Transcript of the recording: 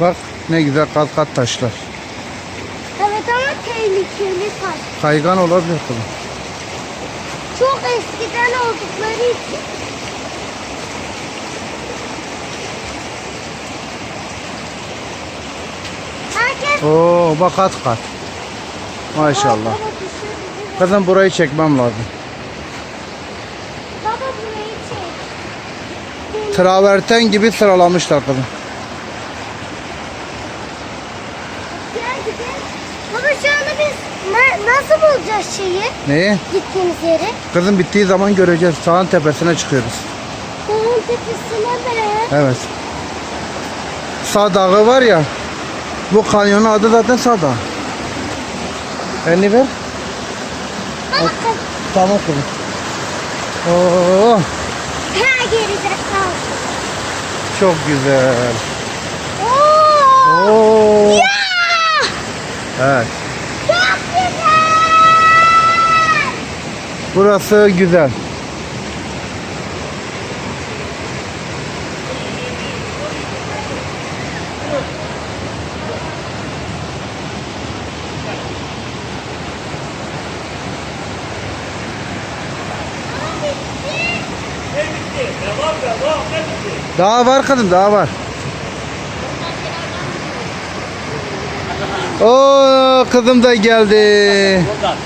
Bak ne güzel kat kat taşlar. Evet ama tehlikeli taş. Kaygan olabilir kızım. Çok eskiden oldukları için. Herkes Oo bak kat kat. Maşallah. Kızım burayı çekmem lazım. Baba burayı çek. Traverten gibi sıralamışlar kızım. Baba şu anda biz nasıl bulacağız şeyi? Neyi? Gittiğimiz yeri. Kızım bittiği zaman göreceğiz. Sağın tepesine çıkıyoruz. Dağın tepesine be. Evet. Sağ dağı var ya. Bu kanyonun adı zaten Sağ Dağı. Elini ver. Baba Tamam kızım. Oo, ha geride kal. çok güzel. Oo! Oo. Ya! Evet. Çok güzel. Burası güzel. Daha var kızım daha var. Oo kızım da geldi. Buradan.